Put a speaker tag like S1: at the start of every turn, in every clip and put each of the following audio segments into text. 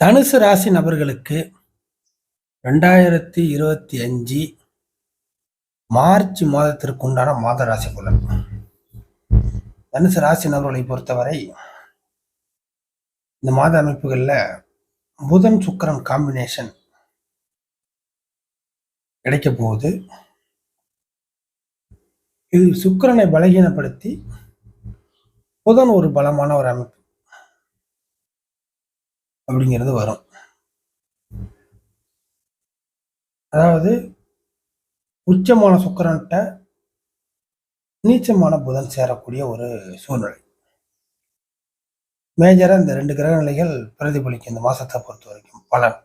S1: தனுசு ராசி நபர்களுக்கு ரெண்டாயிரத்தி இருபத்தி அஞ்சு மார்ச் மாதத்திற்கு உண்டான மாத ராசி பலன். தனுசு ராசி நபர்களை பொறுத்தவரை இந்த மாத அமைப்புகளில் புதன் சுக்கரன் காம்பினேஷன் கிடைக்க போகுது. இது சுக்கிரனை பலகீனப்படுத்தி புதன் ஒரு பலமான ஒரு அமைப்பு. அப்படிங்கிறது வரும். அதாவது உச்சமான சுக்கரன்கிட்ட நீச்சமான புதன் சேரக்கூடிய ஒரு சூழ்நிலை. மேஜராக இந்த ரெண்டு கிரக நிலைகள் பிரதிபலிக்கும் இந்த மாசத்தை பொறுத்த வரைக்கும் பலன்.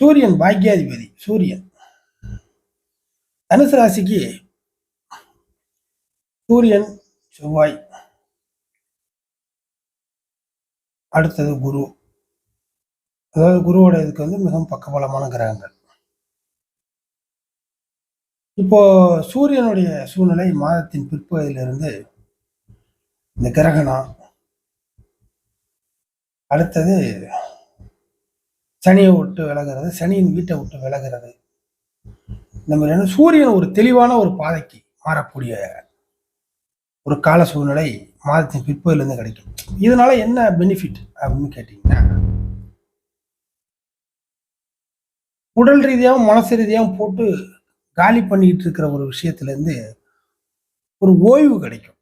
S1: சூரியன் பாக்கியாதிபதி சூரியன். தனுசு ராசிக்கு சூரியன் செவ்வாய் அடுத்தது குரு. அதாவது குருவோட இதுக்கு வந்து மிகவும் பக்கபலமான கிரகங்கள். இப்போ சூரியனுடைய சூழ்நிலை மாதத்தின் பிற்பகுதியிலிருந்து இந்த கிரகணம் அடுத்தது சனியை விட்டு விலகிறது சனியின் வீட்டை விட்டு விலகிறது. இந்த மாதிரியான சூரியன் ஒரு தெளிவான ஒரு பாதைக்கு மாறக்கூடிய ஒரு கால சூழ்நிலை மாதத்தின் பிற்பகுதியிலிருந்து கிடைக்கும். இதனால என்ன பெனிஃபிட் அப்படின்னு கேட்டீங்கன்னா உடல் ரீதியாகவும் மனசு ரீதியாகவும் போட்டு காலி பண்ணிக்கிட்டு இருக்கிற ஒரு விஷயத்துல இருந்து ஒரு ஓய்வு கிடைக்கும்.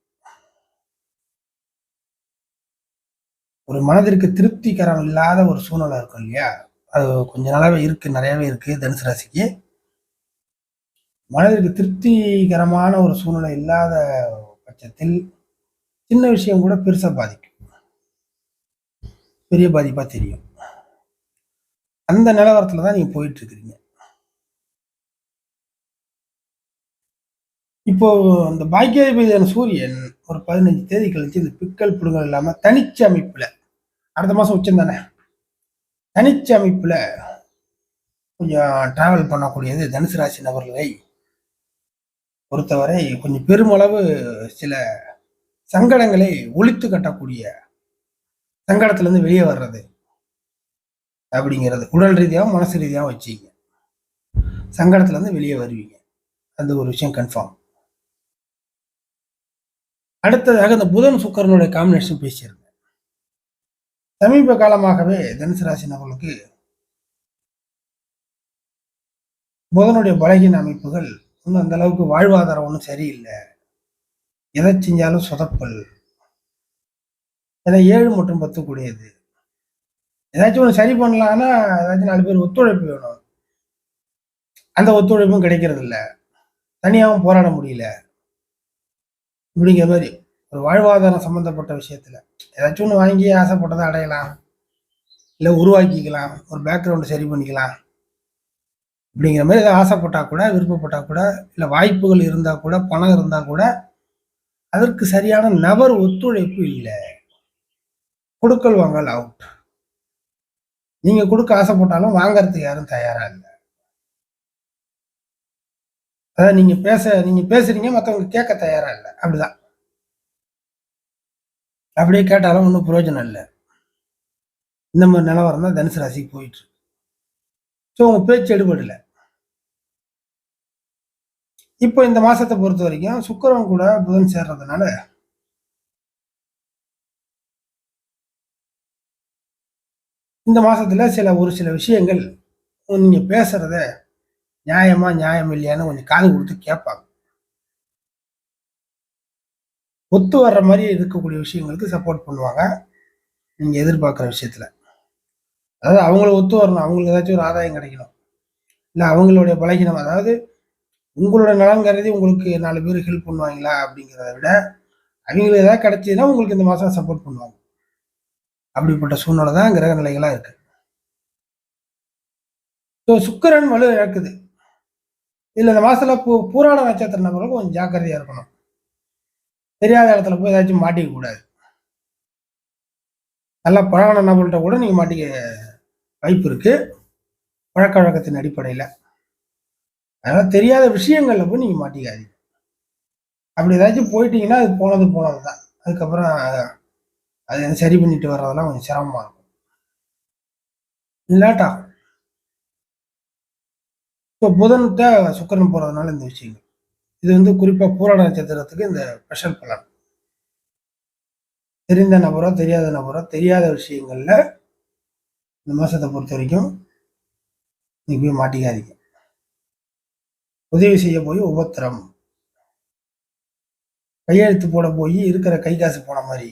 S1: ஒரு மனதிற்கு திருப்திகரம் இல்லாத ஒரு சூழ்நிலை இருக்கும் இல்லையா? அது கொஞ்ச நாளாகவே இருக்கு நிறையாவே இருக்கு தனுசு ராசிக்கு. மனதிற்கு திருப்திகரமான ஒரு சூழ்நிலை இல்லாத பட்சத்தில் சின்ன விஷயம் கூட பெருசா பாதிக்கும். பெரிய பாதிப்பா தெரியும். அந்த நிலவரத்துல தான் நீங்க போயிட்டுருக்குறீங்க. இப்போ இந்த பாக்கியாதிபதியான சூரியன் ஒரு பதினஞ்சு தேதி கழிச்சு இந்த பிக்கல் புடுங்கல் இல்லாமல் தனிச்சு அமைப்பில் அடுத்த மாதம் உச்சம் தானே? தனிச்ச கொஞ்சம் ட்ராவல் பண்ணக்கூடியது தனுசு ராசி நபர்களை பொறுத்தவரை கொஞ்சம் பெருமளவு சில சங்கடங்களை ஒழித்து கட்டக்கூடிய சங்கடத்துலேருந்து வெளியே வர்றது அப்படிங்கிறது உடல் ரீதியாகவும் மனசு ரீதியாகவும் வச்சுங்க சங்கடத்துலேருந்து வெளியே வருவீங்க. அந்த ஒரு விஷயம் கன்ஃபார்ம் அடுத்ததாக இந்த புதன் சுக்கரனுடைய காம்பினேஷன் பேசியிருந்தேன். சமீப காலமாகவே தனுசு ராசி நபர்களுக்கு புதனுடைய பலகீன அமைப்புகள் இன்னும் அந்த அளவுக்கு வாழ்வாதாரம் ஒன்றும் சரியில்லை. எதை செஞ்சாலும் சொதப்பல். ஏன்னா ஏழு மற்றும் பத்து கூடியது. ஏதாச்சும் ஒன்று சரி பண்ணலாம்னா ஏதாச்சும் நாலு பேர் ஒத்துழைப்பு வேணும். அந்த ஒத்துழைப்பும் கிடைக்கிறது இல்லை தனியாகவும் போராட முடியல. இப்படிங்கிற மாதிரி ஒரு வாழ்வாதாரம் சம்மந்தப்பட்ட விஷயத்துல. ஏதாச்சும் ஒன்று வாங்கி ஆசைப்பட்டதை அடையலாம். இல்லை உருவாக்கிக்கலாம். ஒரு பேக்ரவுண்டு சரி பண்ணிக்கலாம். அப்படிங்கிற மாதிரி ஏதாவது ஆசைப்பட்டா கூட விருப்பப்பட்டா கூட இல்லை வாய்ப்புகள் இருந்தால் கூட பணம் இருந்தால் கூட அதற்கு சரியான நபர் ஒத்துழைப்பு இல்லை. கொடுக்கல் வாங்கல் அவுட் நீங்கள் கொடுக்க ஆசைப்பட்டாலும் வாங்கறதுக்கு யாரும் தயாரா இல்லை. அதாவது நீங்கள் பேச நீங்கள் பேசுறீங்க மற்றவங்க கேட்க தயாரா இல்லை. அப்படிதான். அப்படியே கேட்டாலும் ஒன்றும் பிரயோஜனம் இல்லை. இந்த மாதிரி நிலவரம் தான் தனுசு ராசிக்கு போயிட்டு ஸோ உங்கள் பேச்சு எடுபடலை. இப்போ இந்த மாதத்தை பொறுத்த வரைக்கும் சுக்கரன் கூட புதன் சேர்றதுனால இந்த மாதத்தில் சில ஒரு சில விஷயங்கள் நீங்கள் பேசுகிறத நியாயமா நியாயம் இல்லையான்னு கொஞ்சம் காது கொடுத்து கேட்பாங்க. ஒத்து வர்ற மாதிரி இருக்கக்கூடிய விஷயங்களுக்கு சப்போர்ட் பண்ணுவாங்க. நீங்கள் எதிர்பார்க்குற விஷயத்தில். அதாவது அவங்கள ஒத்து வரணும். அவங்களுக்கு ஏதாச்சும் ஒரு ஆதாயம் கிடைக்கணும். இல்லை அவங்களுடைய பலகீனம் அதாவது உங்களோட நலன் கருதி உங்களுக்கு நாலு பேர் ஹெல்ப் பண்ணுவாங்களா அப்படிங்கிறத விட அவங்களுக்கு ஏதாவது கிடைச்சதுன்னா உங்களுக்கு இந்த மாதம் சப்போர்ட் பண்ணுவாங்க. அப்படிப்பட்ட சூழ்நிலை தான் கிரக நிலைகளாக இருக்கு. ஸோ சுக்கரன் வலு இழக்குது. இதில் இந்த மாதத்தில் பூ பூராட நட்சத்திர நபர்களுக்கு கொஞ்சம் ஜாக்கிரதையாக இருக்கணும். தெரியாத இடத்துல போய் ஏதாச்சும் மாட்டிக்க கூடாது. நல்லா பழகின நபர்கள்ட்ட கூட நீங்கள் மாட்டிக்க வாய்ப்பு இருக்கு. பழக்க வழக்கத்தின் அடிப்படையில். அதனால் தெரியாத விஷயங்களில் போய் நீங்கள் மாட்டிக்காதீங்க. அப்படி ஏதாச்சும் போயிட்டீங்கன்னா அது போனது போனது தான் அதுக்கப்புறம் அது சரி பண்ணிட்டு வர்றதெல்லாம் கொஞ்சம் சிரமமா இருக்கும். இல்லாட்டா இப்போ புதன்கிட்ட சுக்கிரன் போகிறதுனால இந்த விஷயங்கள். இது வந்து குறிப்பாக பூராட நட்சத்திரத்துக்கு இந்த ஸ்பெஷல் பலன். தெரிந்த நபரோ தெரியாத நபரோ தெரியாத விஷயங்களில் இந்த மாதத்தை பொறுத்த வரைக்கும் நீங்க போய் மாட்டிக்காதீங்க. உதவி செய்ய போய் உபத்திரம். கையெழுத்து போட போய் இருக்கிற கை காசு போன மாதிரி.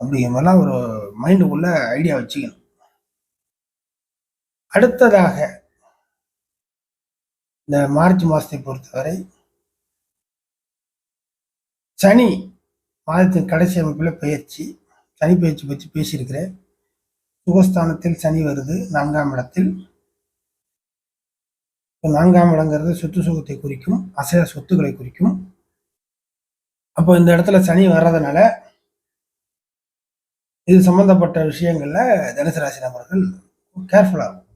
S1: அப்படிங்கிற மாதிரிலாம் ஒரு மைண்டுக்குள்ள ஐடியா வச்சுக்கணும். அடுத்ததாக இந்த மார்ச் மாதத்தை பொறுத்தவரை சனி மாதத்தின் கடைசி அமைப்பில் பயிற்சி சனி பயிற்சி பற்றி பேசியிருக்கிறேன். சுகஸ்தானத்தில் சனி வருது நான்காம் இடத்தில். நான்காம் இடங்கிறது சொத்து சுகத்தை குறிக்கும் அசைய சொத்துக்களை குறிக்கும். அப்போ இந்த இடத்துல சனி வர்றதுனால இது சம்பந்தப்பட்ட விஷயங்கள்ல தனுசு ராசி நபர்கள் கேர்ஃபுல்லாக இருக்கும்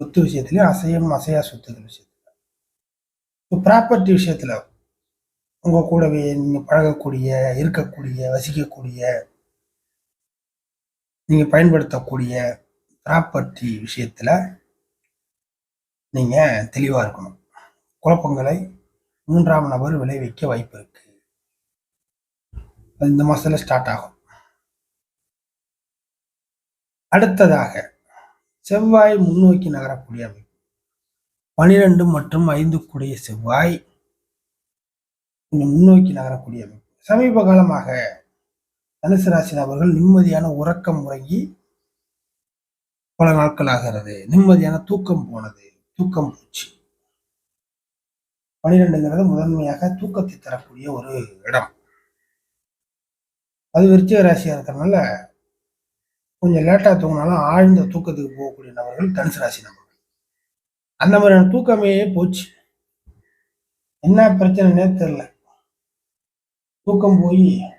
S1: சொத்து விஷயத்திலயும் அசையும் அசையா சொத்துக்கள் விஷயத்துல. இப்போ ப்ராப்பர்ட்டி விஷயத்துல உங்க கூடவே நீங்க பழகக்கூடிய இருக்கக்கூடிய வசிக்கக்கூடிய நீங்கள் பயன்படுத்தக்கூடிய ப்ராப்பர்ட்டி விஷயத்துல நீங்கள் தெளிவாக இருக்கணும். குழப்பங்களை மூன்றாம் நபர் விளைவிக்க வாய்ப்பு இருக்குது அது இந்த மாசத்துல ஸ்டார்ட் ஆகும். அடுத்ததாக செவ்வாய் முன்னோக்கி நகரக்கூடிய அமைப்பு. பனிரெண்டு மற்றும் ஐந்து கூடிய செவ்வாய் முன்னோக்கி நகரக்கூடிய அமைப்பு. சமீப காலமாக தனுசு ராசி நபர்கள் நிம்மதியான உறக்கம் உறங்கி பல நாட்கள் ஆகிறது. நிம்மதியான தூக்கம் போனது. தூக்கம் போச்சு. பனிரெண்டுங்கிறது முதன்மையாக தூக்கத்தை தரக்கூடிய ஒரு இடம். அது விருச்சிக ராசியாக இருக்கிறதுனால கொஞ்சம் லேட்டா தூங்கினாலும் ஆழ்ந்த தூக்கத்துக்கு போகக்கூடிய நபர்கள் தனுசு ராசி நபர்கள் அந்த மாதிரியான தூக்கமே போச்சு. என்ன பிரச்சனைனே தெரியல. தூக்கம் போய்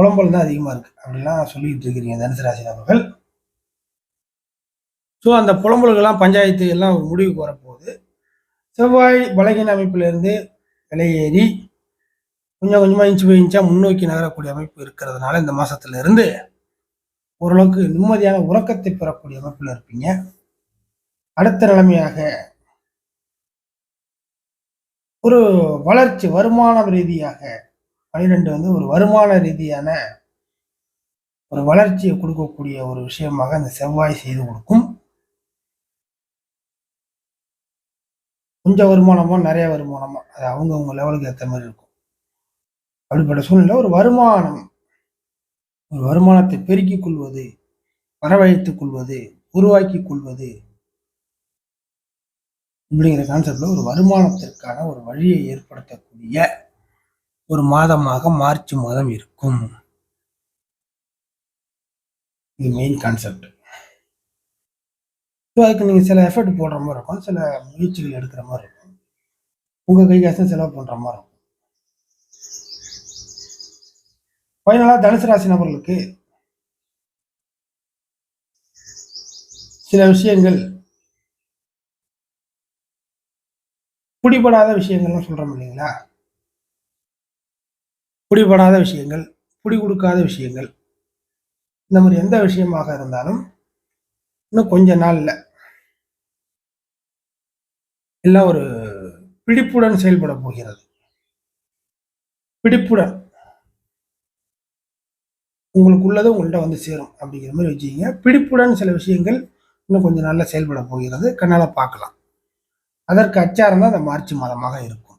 S1: புலம்பல் தான் அதிகமாக இருக்குது அப்படிலாம் சொல்லிட்டு இருக்கிறீங்க தனுசு ராசி நபர்கள் ஸோ அந்த புலம்பல்கள்லாம் பஞ்சாயத்து எல்லாம் ஒரு முடிவுக்கு வரப்போகுது. செவ்வாய் பலகீன அமைப்பிலிருந்து விலையேறி கொஞ்சம் கொஞ்சமாக இன்ச்சு பை இன்ச்சாக முன்னோக்கி நகரக்கூடிய அமைப்பு இருக்கிறதுனால இந்த மாதத்துலேருந்து ஓரளவுக்கு நிம்மதியான உறக்கத்தை பெறக்கூடிய அமைப்பில் இருப்பீங்க. அடுத்த நிலைமையாக ஒரு வளர்ச்சி வருமானம் ரீதியாக பனிரெண்டு வந்து ஒரு வருமான ரீதியான ஒரு வளர்ச்சியை கொடுக்கக்கூடிய ஒரு விஷயமாக அந்த செவ்வாய் செய்து கொடுக்கும். கொஞ்சம் வருமானமோ நிறைய வருமானமோ அது அவங்கவுங்க லெவலுக்கு ஏற்ற மாதிரி இருக்கும். அப்படிப்பட்ட சூழ்நிலை ஒரு வருமானம் ஒரு வருமானத்தை பெருக்கிக் கொள்வது வரவழைத்துக் கொள்வது உருவாக்கிக் கொள்வது அப்படிங்கிற கான்செப்டில் ஒரு வருமானத்திற்கான ஒரு வழியை ஏற்படுத்தக்கூடிய ஒரு மாதமாக மார்ச் மாதம் இருக்கும். இது மெயின் கான்செப்ட் ஸோ அதுக்கு நீங்கள் சில எஃபர்ட் போடுற மாதிரி இருக்கும். சில முயற்சிகள் எடுக்கிற மாதிரி இருக்கும். உங்கள் கை காசு செலவு பண்ணுற மாதிரி இருக்கும். ஃபைனலாக தனுசு ராசி நபர்களுக்கு சில விஷயங்கள் பிடிபடாத விஷயங்கள்னு சொல்றோம் இல்லைங்களா? பிடிபடாத விஷயங்கள் பிடி கொடுக்காத விஷயங்கள். இந்த மாதிரி எந்த விஷயமாக இருந்தாலும் இன்னும் கொஞ்ச நாளில் எல்லாம் ஒரு பிடிப்புடன் செயல்பட போகிறது. பிடிப்புடன் உங்களுக்குள்ளதை உங்கள்கிட்ட வந்து சேரும் அப்படிங்கிற மாதிரி வச்சுக்கிங்க. பிடிப்புடன் சில விஷயங்கள் இன்னும் கொஞ்சம் நாளில் செயல்பட போகிறது. கண்ணால் பார்க்கலாம். அதற்கு அச்சாரம் தான் அந்த மார்ச் மாதமாக இருக்கும்.